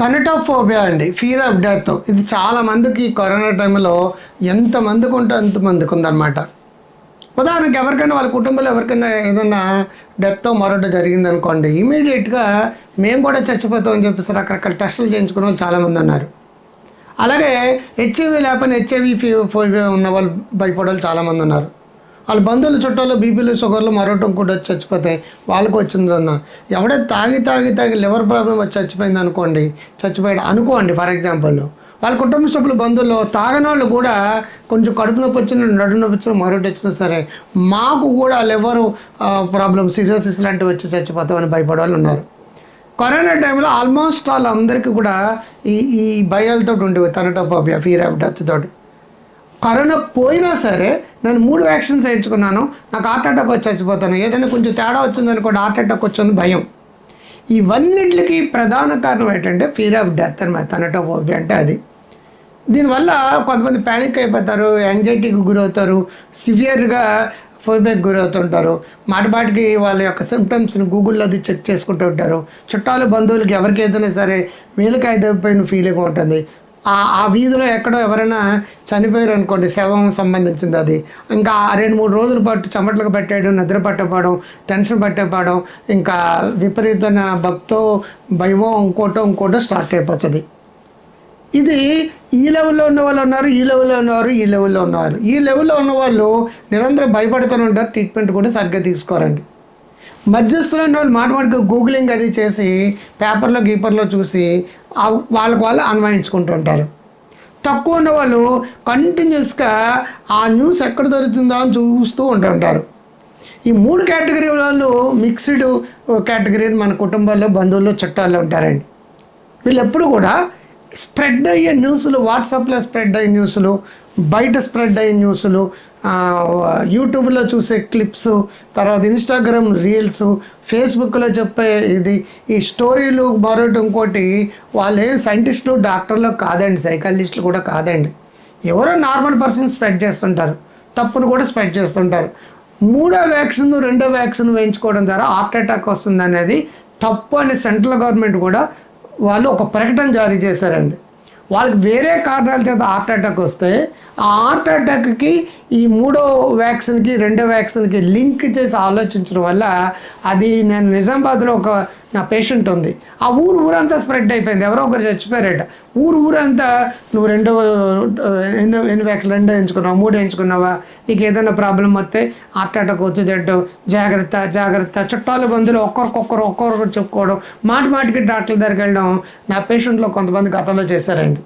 థనటోఫోబియా అండి fear of death ఇది చాలా మందికి కరోనా టైంలో ఎంతమందికి ఉంటే అంతమందికి ఉందన్నమాట. ఉదాహరణకి ఎవరికైనా వాళ్ళ కుటుంబంలో ఎవరికైనా ఏదైనా డెత్ మరొకటి జరిగింది అనుకోండి ఇమీడియట్గా మేము కూడా చచ్చిపోతామని చెప్పేసి రకరకాల టెస్టులు చేయించుకునే వాళ్ళు చాలామంది ఉన్నారు. అలాగే హెచ్ఐవి లేకపోయినా హెచ్ఐవి ఫీ ఫోబియా ఉన్న వాళ్ళు భయపడే చాలామంది ఉన్నారు. వాళ్ళ బంధువులు చుట్టాలు బీపీలు షుగర్లు మరొకటి కూడా వచ్చి చచ్చిపోతాయి. వాళ్ళకి వచ్చింది అన్నారు ఎవడైతే తాగి తాగి తాగి లివర్ ప్రాబ్లం వచ్చి చచ్చిపోయింది అనుకోండి చచ్చిపోయాడు అనుకోండి ఫర్ ఎగ్జాంపుల్. వాళ్ళ కుటుంబ సభ్యులు బంధువులు తాగని వాళ్ళు కూడా కొంచెం కడుపు నొప్పి వచ్చిన నడు నొప్పి వచ్చిన మరొకటి వచ్చినా సరే మాకు కూడా లివర్ ప్రాబ్లం సిరోసిస్ లాంటివి వచ్చి చచ్చిపోతామని భయపడే వాళ్ళు ఉన్నారు. కరోనా టైంలో ఆల్మోస్ట్ వాళ్ళ అందరికీ కూడా ఈ ఈ భయాలతో ఉండేవి తనటోపోబియా ఫీర్ ఆఫ్ డెత్ తోటి. కరోనా పోయినా సరే నేను మూడు వ్యాక్సిన్స్ వేయించుకున్నాను. నాకు హార్ట్ అటాక్ వచ్చి చచ్చిపోతాను. ఏదైనా కొంచెం తేడా వచ్చిందనుకోండి హార్ట్ అటాక్ వచ్చింది భయం. ఇవన్నిటికి ప్రధాన కారణం ఏంటంటే ఫీర్ ఆఫ్ డెత్ అనమాట తనటోఫోబియా అంటే అది. దీనివల్ల కొంతమంది ప్యానిక్ అయిపోతారు యాంగ్జైటీకి గురవుతారు సివియర్గా ఫోబియాకి గురవుతుంటారు. మాటపాటికి వాళ్ళ యొక్క సిమ్టమ్స్ని గూగుల్లో అది చెక్ చేసుకుంటూ ఉంటారు. చుట్టాలు బంధువులకి ఎవరికైతేనే సరే వీళ్ళకి అయిపోయిన ఫీలింగ్ ఉంటుంది. ఆ వీధిలో ఎక్కడో ఎవరైనా చనిపోయారు అనుకోండి శవం సంబంధించింది అది. ఇంకా ఆ రెండు మూడు రోజుల పాటు చెమటలకు పెట్టేయడం నిద్ర పట్టకపోవడం టెన్షన్ పట్టకపోవడం ఇంకా విపరీతమైన భక్తో భయమో ఇంకోటో ఇంకోటో స్టార్ట్ అయిపోతుంది. ఇది ఈ లెవెల్లో ఉన్న వాళ్ళు ఉన్నారు ఈ లెవెల్లో ఉన్నవారు ఈ లెవెల్లో ఉన్నవారు ఈ లెవెల్లో ఉన్న వాళ్ళు నిరంతరం భయపడుతూనే ఉంటారు ట్రీట్మెంట్ కూడా సరిగ్గా తీసుకోరండి. మధ్యస్థులైన ఉన్న వాళ్ళు మాట గూగులింగ్ అది చేసి పేపర్లో గీపర్లో చూసి వాళ్ళకు వాళ్ళు అన్వయించుకుంటూ ఉంటారు. తక్కువ ఉన్న వాళ్ళు కంటిన్యూస్గా ఆ న్యూస్ ఎక్కడ దొరుకుతుందో అని చూస్తూ ఉంటుంటారు ఈ మూడు కేటగిరీ వాళ్ళు మిక్స్డ్ కేటగిరీ మన కుటుంబాల్లో బంధువుల్లో చుట్టాల్లో ఉంటారండి. వీళ్ళు ఎప్పుడు కూడా స్ప్రెడ్ అయ్యే న్యూస్లు వాట్సాప్లో స్ప్రెడ్ అయ్యే న్యూస్లు బయట స్ప్రెడ్ అయ్యే న్యూస్లు యూట్యూబ్లో చూసే క్లిప్స్ తర్వాత ఇన్స్టాగ్రామ్ రీల్స్ ఫేస్బుక్లో చెప్పే ఇది ఈ స్టోరీలు మరొకటి ఇంకోటి వాళ్ళు ఏం సైంటిస్టులు డాక్టర్లు కాదండి సైకాలజిస్టులు కూడా కాదండి. ఎవరో నార్మల్ పర్సన్ స్ప్రెడ్ చేస్తుంటారు తప్పును కూడా స్ప్రెడ్ చేస్తుంటారు. మూడో వ్యాక్సిన్ రెండో వ్యాక్సిన్ వేయించుకోవడం ద్వారా హార్ట్ అటాక్ వస్తుంది అనేది తప్పు అని సెంట్రల్ గవర్నమెంట్ కూడా వాళ్ళు ఒక ప్రకటన జారీ చేశారండి. వాళ్ళకి వేరే కారణాల చేత హార్ట్ అటాక్ వస్తే ఆ హార్ట్ అటాక్కి ఈ మూడో వ్యాక్సిన్కి రెండో వ్యాక్సిన్కి లింక్ చేసి ఆలోచించడం వల్ల అది నేను నిజామాబాద్లో ఒక నా పేషెంట్ ఉంది. ఆ ఊరు ఊరంతా స్ప్రెడ్ అయిపోయింది. ఎవరో ఒకరు చచ్చిపోయారట. ఊరు ఊరంతా నువ్వు రెండో ఎన్నో ఎన్ని వ్యాక్సిన్ రెండో ఎంచుకున్నావు మూడు ఎంచుకున్నావా నీకు ఏదైనా ప్రాబ్లం వస్తే అట్టాటకు అటాక్ జాగ్రత్త జాగ్రత్త. చుట్టాల బంధువులు ఒక్కరికొక్కరు ఒక్కొక్కరు చెప్పుకోవడం మాటి మాటికి డాక్టర్ దగ్గరికి వెళ్ళడం నా పేషెంట్లో కొంతమంది గతంలో చేశారండి.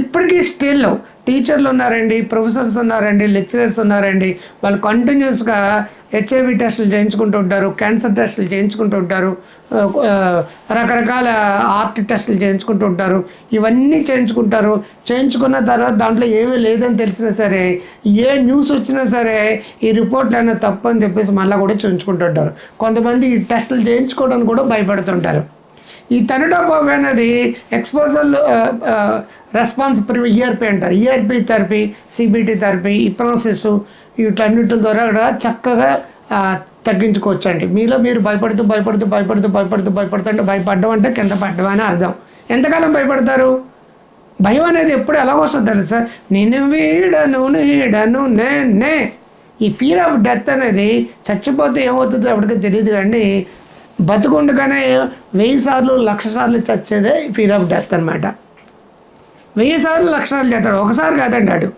ఇప్పటికీ స్టిల్ టీచర్లు ఉన్నారండి ప్రొఫెసర్స్ ఉన్నారండి లెక్చరర్స్ ఉన్నారండి. వాళ్ళు కంటిన్యూస్గా హెచ్ఐవి టెస్టులు చేయించుకుంటూ ఉంటారు క్యాన్సర్ టెస్టులు చేయించుకుంటూ ఉంటారు రకరకాల ఆర్ట్ టెస్టులు చేయించుకుంటూ ఉంటారు. ఇవన్నీ చేయించుకుంటారు. చేయించుకున్న తర్వాత దాంట్లో ఏమీ లేదని తెలిసినా సరే ఏ న్యూస్ వచ్చినా సరే ఈ రిపోర్ట్లు అయినా తప్పు అని చెప్పేసి మళ్ళీ కూడా చేయించుకుంటుంటారు కొంతమంది ఈ టెస్టులు చేయించుకోవడానికి కూడా భయపడుతుంటారు. ఈ తనటోపోబ్ అనేది ఎక్స్పోజల్ రెస్పాన్స్ ఈఆర్పి అంటారు. ఈఆర్పి థెరపీ సిబిటి థెరపీ ఇప్రాసిస్ వీటన్నిటి ద్వారా కూడా చక్కగా తగ్గించుకోవచ్చు అండి. మీలో మీరు భయపడుతూ భయపడుతూ భయపడుతూ భయపడుతూ భయపడుతుంటే భయపడడం అంటే కింద పడ్డం అని అర్థం. ఎంతకాలం భయపడతారు? భయం అనేది ఎప్పుడు ఎలా వస్తుంది తెలుసా? నేను వీడను నీడను నేనే ఈ ఫీర్ ఆఫ్ డెత్ అనేది చచ్చిపోతే ఏమవుతుందో ఎవరికి తెలియదు కానీ బతుకుండగానే వెయ్యి సార్లు లక్ష సార్లు చచ్చేదే ఫీర్ ఆఫ్ డెత్ అనమాట వెయ్యి సార్లు లక్ష సార్లు చేస్తాడు ఒకసారి కాదండి ఆడు.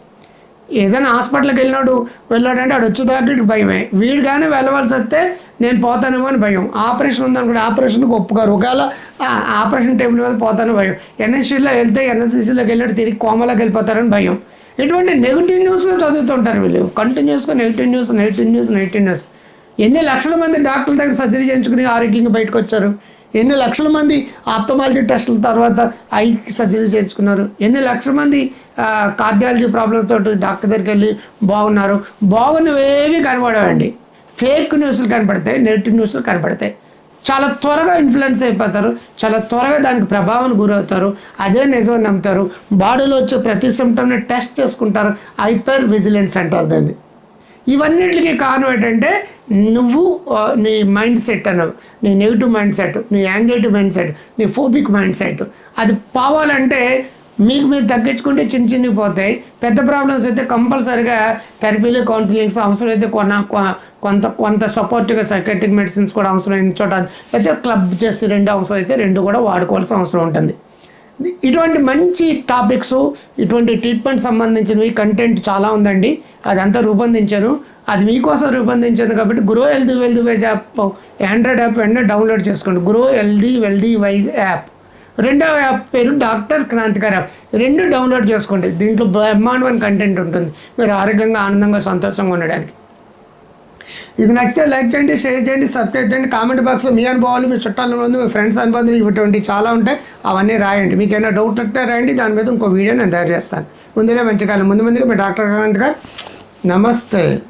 ఏదైనా హాస్పిటల్కి వెళ్ళినాడు వెళ్ళాడంటే ఆడు వచ్చేదాకా భయమే. వీడు కానీ వెళ్ళవలసి వస్తే నేను పోతానేమో అని భయం. ఆపరేషన్ ఉందనుకోండి ఆపరేషన్కి ఒప్పుకోరు. ఒకవేళ ఆపరేషన్ టేబుల్ మీద పోతాను భయం. ఎన్ఎస్సీలో వెళ్తే ఎన్ఎస్సీలోకి వెళ్ళాడు తిరిగి కోమలోకి వెళ్ళిపోతారని భయం. ఇటువంటి నెగిటివ్ న్యూస్లో చదువుతుంటారు వీళ్ళు. కంటిన్యూస్గా negative news negative news negative news. ఎన్ని లక్షల మంది డాక్టర్ల దగ్గర సర్జరీ చేయించుకుని ఆరోగ్యంగా బయటకు వచ్చారు? ఎన్ని లక్షల మంది ఆప్తమాలజీ టెస్టుల తర్వాత ఐ సర్జరీ చేయించుకున్నారు? ఎన్ని లక్షల మంది కార్డియాలజీ ప్రాబ్లమ్స్ తోటి డాక్టర్ దగ్గరికి వెళ్ళి బాగున్నారు? బాగున్నవేవి కనబడవండి. ఫేక్ న్యూస్లు కనపడతాయి నెగిటివ్ న్యూస్లు కనపడతాయి చాలా త్వరగా ఇన్ఫ్లుయెన్స్ అయిపోతారు చాలా త్వరగా దానికి ప్రభావం గురవుతారు అదే నిజం నమ్ముతారు. బాడీలో వచ్చే ప్రతి సిమ్టమ్ని టెస్ట్ చేసుకుంటారు. హైపర్ విజిలెన్స్ అంటారు దాన్ని. ఇవన్నిటికి కారణం ఏంటంటే నువ్వు నీ మైండ్ సెట్ అన్నావు. నీ నెగిటివ్ మైండ్ సెట్ నీ యాంగ్జైటీ మైండ్ సెట్ నీ ఫోబిక్ మైండ్ సెట్. అది పోవాలంటే మీకు మీరు తగ్గించుకుంటే చిన్న చిన్నవి పోతాయి. పెద్ద ప్రాబ్లమ్స్ అయితే కంపల్సరిగా థెరపీలు కౌన్సిలింగ్స్ అవసరం అయితే కొన కొ- కొంత కొంత సపోర్ట్గా సైకాట్రిక్ మెడిసిన్స్ కూడా అవసరమైన చోట అయితే క్లబ్ చేసి రెండు అవసరం అయితే రెండు కూడా వాడుకోవాల్సిన అవసరం ఉంటుంది. ఇటువంటి మంచి టాపిక్స్ ఇటువంటి ట్రీట్మెంట్ సంబంధించినవి కంటెంట్ చాలా ఉందండి. అదంతా రూపొందించాను. అది మీకోసం రూపొందించాను కాబట్టి grow healthy wealthy wise app Android app వెంటనే డౌన్లోడ్ చేసుకోండి. Grow healthy wealthy wise app రెండవ యాప్ పేరు డాక్టర్ క్రాంతికర్ యాప్ రెండు డౌన్లోడ్ చేసుకోండి. దీంట్లో బ్రహ్మాండమైన కంటెంట్ ఉంటుంది. మీరు ఆరోగ్యంగా ఆనందంగా సంతోషంగా ఉండడానికి. ఇది నచ్చితే లైక్ చేయండి షేర్ చేయండి సబ్స్క్రైబ్ చేయండి. కామెంట్ బాక్స్లో మీ అనుభవాలు మీ చుట్టాల ముందు మీ ఫ్రెండ్స్ అనుబంధాలు ఇటువంటి చాలా ఉంటాయి. అవన్నీ రాయండి. మీకు ఏమైనా డౌట్ ఉంటే రాయండి. దాని మీద ఇంకో వీడియో నేను తయారు చేస్తాను. ముందులే మంచి కాలం. ముందు ముందుగా మీ డాక్టర్ కాంత్ గారు. నమస్తే.